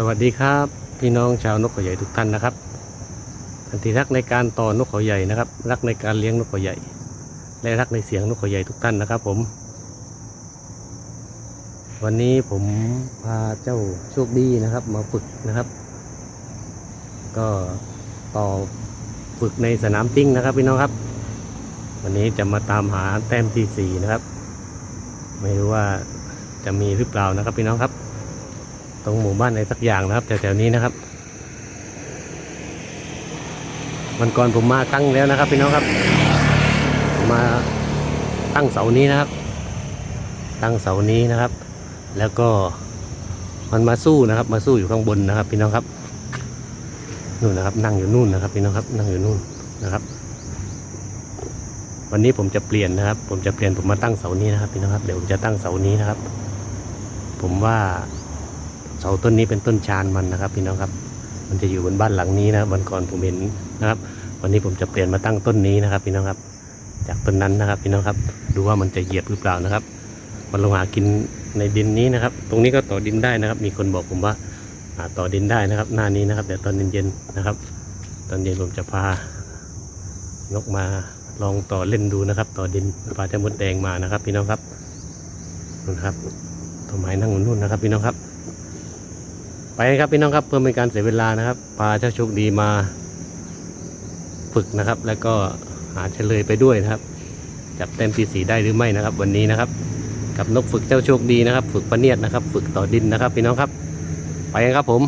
สวัสดีครับ พี่น้องชาวนกเขาใหญ่ทุกท่านนะครับทันทีรักในการต่อนกเขาใหญ่นะครับ รักในการเลี้ยงนกเขาใหญ่ และรักในเสียงนกเขาใหญ่ทุกท่านนะครับ ผม วันนี้ผมพาเจ้าโชคดีนะครับ มาฝึกนะครับ ก็ต่อฝึกในสนามจริงนะครับ พี่น้องครับ วันนี้จะมาตามหาแต้มที่สี่นะครับ ไม่รู้ว่าจะมีหรือเปล่านะครับ พี่น้องครับ รงหมู่บ้านในสักอย่างนะครับแถวๆนี้นะครับวันก่อนผมมาครั้งแล้วนะครับพี่น้องครับผมมาตั้งเสานี้นะครับ ตั้งเสานี้นะครับ แล้วก็มันมาสู้นะครับ มาสู้อยู่ข้างบนนะครับ พี่น้องครับนู่นนะครับ นั่งอยู่นู่นนะครับพี่น้องครับ นั่งอยู่นู่นนะครับ วันนี้ผมจะเปลี่ยนนะครับ ผมจะเปลี่ยนผมมาตั้งเสานี้นะครับพี่น้องครับเดี๋ยวผมจะตั้งเสานี้นะครับ ผมว่า เสาต้นนี้เป็นต้นชานมันนะครับ พี่น้องครับ มันจะอยู่บนบ้านหลังนี้นะวันก่อนผมเห็นนะครับ วันนี้ผมจะเปลี่ยนมาตั้งต้นนี้นะครับ พี่น้องครับ จากต้นนั้นนะครับ พี่น้องครับ ดูว่ามันจะเหยียบหรือเปล่านะครับ มันลงหากินในดินนี้นะครับ ตรงนี้ก็ต่อดินได้นะครับ มีคนบอกผมว่าต่อดินได้นะครับ หน้านี้นะครับ เดี๋ยวตอนเย็นๆนะครับ ตอนเย็นผมจะพานกมาลองต่อเล่นดูนะครับ ต่อดินปลาจะมดแดงมานะครับ พี่น้องครับนู่นครับต้นไม้นั่งนู่นนะครับ พี่น้องครับ ไปครับพี่น้องครับเพื่อเป็นการเสียเวลานะครับพาเจ้าโชคดีมาฝึกนะครับ แล้วก็หาเฉลยไปด้วยนะครับ จับเต็มที่สีได้หรือไม่นะครับ วันนี้นะครับ กับนกฝึกเจ้าโชคดีนะครับ ฝึกปะเนียดนะครับ ฝึกต่อดินนะครับ พี่น้องครับ ไปกันครับผม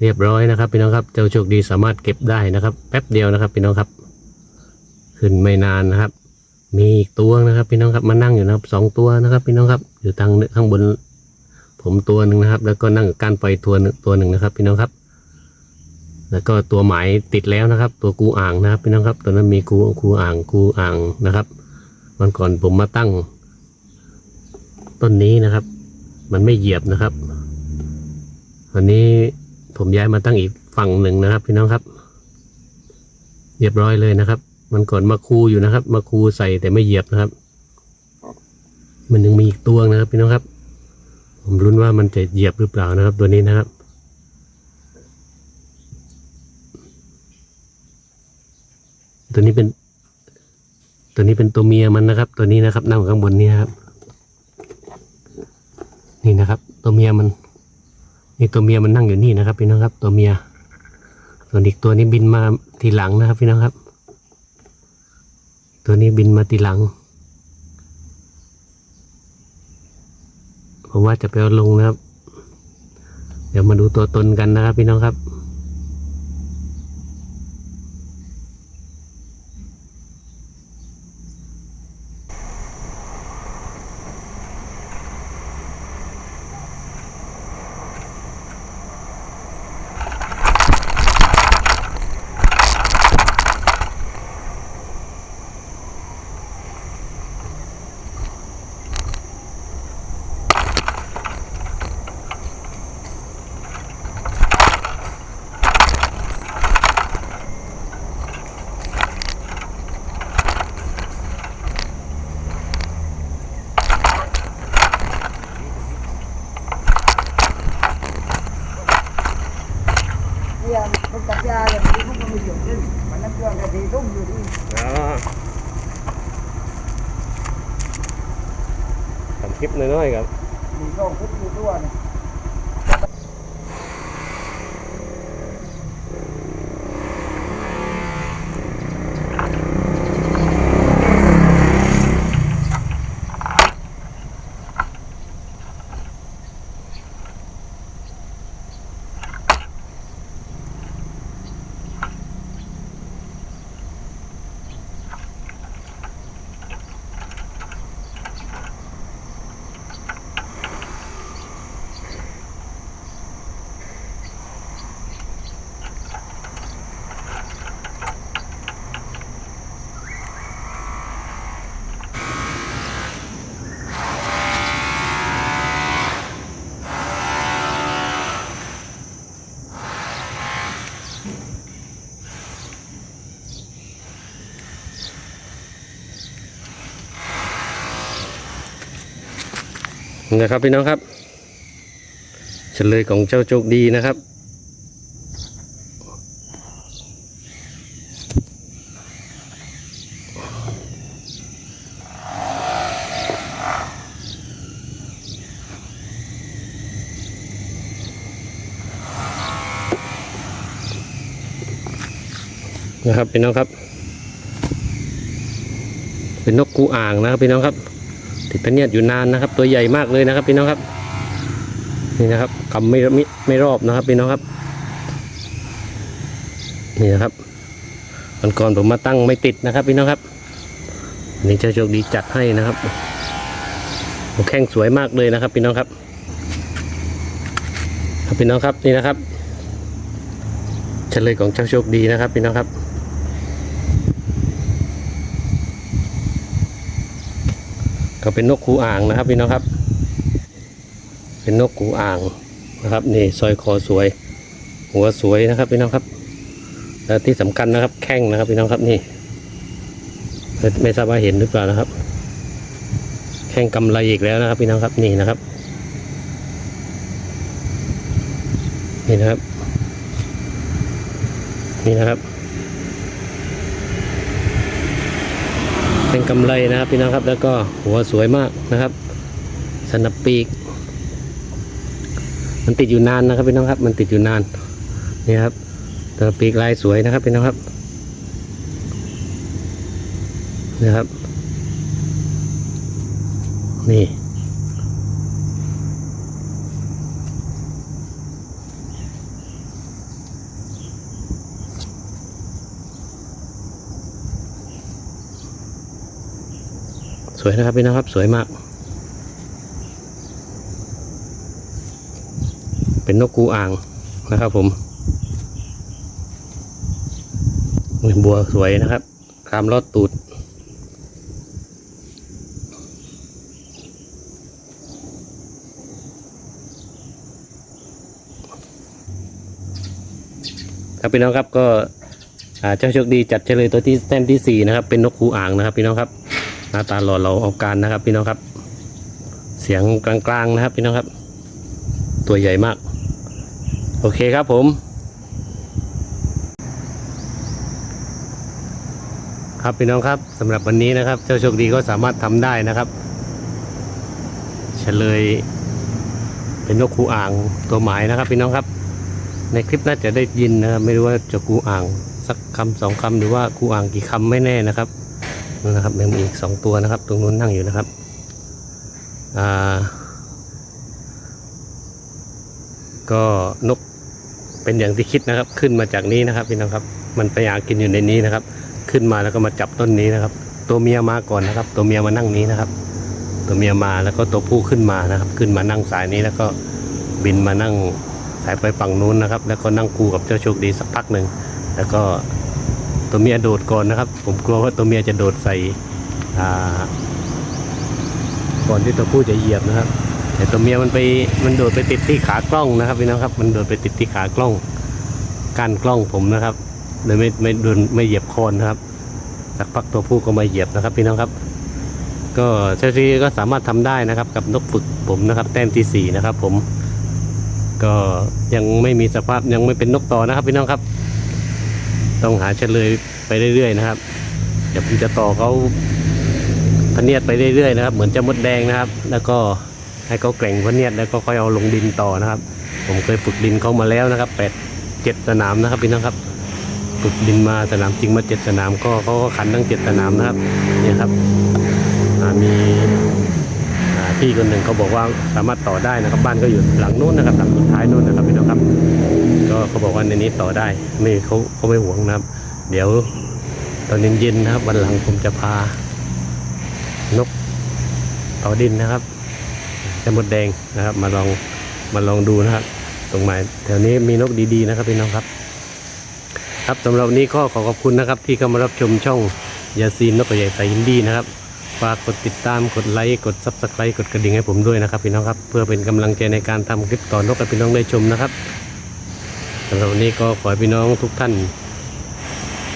เรียบร้อยนะครับพี่น้องครับเจ้าโชคดีสามารถเก็บได้นะครับ แป๊บเดียวนะครับพี่น้องครับ ขึ้นไม่นานนะครับ มีอีกตัวนะครับพี่น้องครับมานั่งอยู่นะครับสองตัวนะครับพี่น้องครับอยู่ทางข้างบน ผมตัวหนึ่งนะครับ แล้วก็นั่งก้านไฟตัวหนึ่งตัวหนึ่งนะครับ พี่น้องครับ แล้วก็ตัวหมายติดแล้วนะครับ ตัวกูอ่างนะครับพี่น้องครับตัวนั้นมีกูกูอ่างกูอ่างนะครับวันก่อนผมมาตั้ง ต้นนี้นะครับ มันไม่เหยียบนะครับวันนี้ ผมย้ายมาตั้งอีกฝั่งหนึ่งนะครับ พี่น้องครับ เรียบร้อยเลยนะครับ มันก่อนมาคูอยู่นะครับ มาคูใส่แต่ไม่เหยียบนะครับ มันยังมีอีกตัวนะครับ พี่น้องครับ ผมรุ้นว่ามันจะเหยียบหรือเปล่านะครับ ตัวนี้นะครับตัวนี้เป็น ตัวนี้เป็นตัวเมียมันนะครับ ตัวนี้นะครับนั่งข้างบนนี้นะครับ นี่นะครับ ตัวเมียมัน นี่ตัวเมียมันนั่งอยู่นี่นะครับพี่น้องครับ ตัวเมีย ส่วนอีกตัวนี้บินมาทีหลังนะครับพี่น้องครับ ตัวนี้บินมาทีหลังผมว่าจะไปเอาลงนะครับ เดี๋ยวมาดูตัวตนกันนะครับพี่น้องครับ ยาคนตัดยาอย่างนี้พวกมันมีอยู่ขึ้นมันนั่งเครื่องกะทิทุ่มอยู่ที่ทำคลิปน้อยๆครับมีกล้องพุทธอยู่ตัวเนี่ย นะครับพี่น้องครับเฉลยของเจ้าโจกดีนะครับ นะครับพี่น้องครับ เป็นนกกูอ่างนะครับพี่น้องครับ ติดพเนียดอยู่นานนะครับ ตัวใหญ่มากเลยนะครับพี่น้องครับนี่นะครับกำไม่ไม่ไม่รอบนะครับพี่น้องครับ นี่นะครับวันก่อนผมมาตั้งไม่ติดนะครับพี่น้องครับนี่เจ้าโชคดีจัดให้นะครับโอ้แข้งสวยมากเลยนะครับพี่น้องครับ ครับพี่น้องครับนี่นะครับเฉลยของเจ้าโชคดีนะครับพี่น้องครับ ก็เป็นนกคูอ่างนะครับพี่น้องครับ เป็นนกคูอ่างนะครับนี่ซอยคอสวย หัวสวยนะครับพี่น้องครับแล้วที่สำคัญนะครับ แข้งนะครับพี่น้องครับนี่ไม่ทราบว่าเห็นหรือเปล่านะครับ แข้งกำไรอีกแล้วนะครับ พี่น้องครับนี่นะครับนี่นะครับ นี่นะครับ เป็น กำไรนะครับพี่น้องครับ แล้วก็หัวสวยมากนะครับสนับปีก มันติดอยู่นานนะครับพี่น้องครับ มันติดอยู่นานนี่ครับสนับปีกลายสวยนะครับพี่น้องครับนะครับ นี่ สวยนะครับพี่น้องครับสวยมาก เป็นนกกูอ่างนะครับผมมีบัวสวยนะครับคามลอดตูดครับพี่น้องครับก็เจ้าโชคดีจัดเฉลยตัวที่แต้มที่สี่นะครับเป็นนกคูอ่างนะครับพี่น้องครับ หน้าตาหล่อเราเอาการนะครับพี่น้องครับ เสียงกลางๆนะครับพี่น้องครับ ตัวใหญ่มาก โอเคครับผม ครับพี่น้องครับสำหรับวันนี้นะครับ เจ้าโชคดีก็สามารถทำได้นะครับเฉลยเป็นนกคูอ่างตัวหมายนะครับพี่น้องครับ ในคลิปน่าจะได้ยินนะครับไม่รู้ว่าจะกูอ่างสักคำสองคำหรือว่ากูอ่างกี่คำไม่แน่นะครับ นั่นนะครับยังมีอีกสองตัวนะครับ ตรงนู้นนั่งอยู่นะครับอ่าก็นกเป็นอย่างที่คิดนะครับ ขึ้นมาจากนี้นะครับพี่น้องครับ มันไปหากินอยู่ในนี้นะครับ ขึ้นมาแล้วก็มาจับต้นนี้นะครับ ตัวเมียมาก่อนนะครับ ตัวเมียมานั่งนี้นะครับ ตัวเมียมาแล้วก็ตัวผู้ขึ้นมานะครับ ขึ้นมานั่งสายนี้แล้วก็บินมานั่งสายไปฝั่งนู้นนะครับ แล้วก็นั่งคู่กับเจ้าโชคดีสักพักหนึ่งแล้วก็ ตัวเมียโดดก่อนนะครับ ผมกลัวว่าตัวเมียจะโดดใส่ก่อนที่ตัวผู้จะเหยียบนะครับ แต่ตัวเมียมันไปมันโดดไปติดที่ขากล้องนะครับพี่น้องครับ มันโดดไปติดที่ขากล้องก้านกล้องผมนะครับเลยไม่ไม่โดนไม่เหยียบโคนนะครับสักพักตัวผู้ก็มาเหยียบนะครับพี่น้องครับ ก็เจ้าหน้าที่ก็สามารถทำได้นะครับ กับนกฝึกผมนะครับ แต้มที่สี่นะครับ ผม ก็ยังไม่มีสภาพยังไม่เป็นนกต่อนะครับพี่น้องครับ ต้องหาเฉลยไปเรื่อยๆนะครับ เดี๋ยวผมจะต่อเขาพเนียดไปเรื่อยๆนะครับ เหมือนจะมดแดงนะครับ แล้วก็ให้เขาแกร่งพเนียดแล้วก็ค่อยเอาลงดินต่อนะครับ ผมเคยฝึกดินเขามาแล้วนะครับแปดเจ็ดสนามนะครับพี่น้องครับฝึกดินมาสนามจริงมาเจ็ดสนามก็เขาก็ขันทั้งเจ็ดสนามนะครับเนี่ยครับมีพี่คนหนึ่งเขาบอกว่าสามารถต่อได้นะครับ บ้านก็อยู่หลังนู้นนะครับหลังสุดท้ายนู้นนะครับพี่น้องครับ ก็เขาบอกว่าในนี้ต่อได้ ไม่เขาเขาไม่หวงนะครับ เดี๋ยวตอนเย็นๆนะครับ วันหลังผมจะพานกต่อดินนะครับจะมดแดงนะครับ มาลองมาลองดูนะครับ ตรงหมายแถวนี้มีนกดีๆนะครับพี่น้องครับ ครับสำหรับวันนี้ก็ขอขอบคุณนะครับ ที่เข้ามารับชมช่องยาซีนนกกระใหญ่สายอินดี้นะครับฝากกดติดตามกดไลค์กดซับสไครต์กดกระดิ่งให้ผมด้วยนะครับพี่น้องครับ เพื่อเป็นกำลังใจในการทำคลิปต่อนกให้พี่น้องได้ชมนะครับ สำหรับวันนี้ก็ขอให้พี่น้องทุกท่าน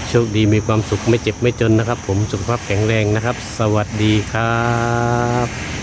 โชคดีมีความสุขไม่เจ็บไม่จนนะครับ ผมสุขภาพแข็งแรงนะครับ สวัสดีครับ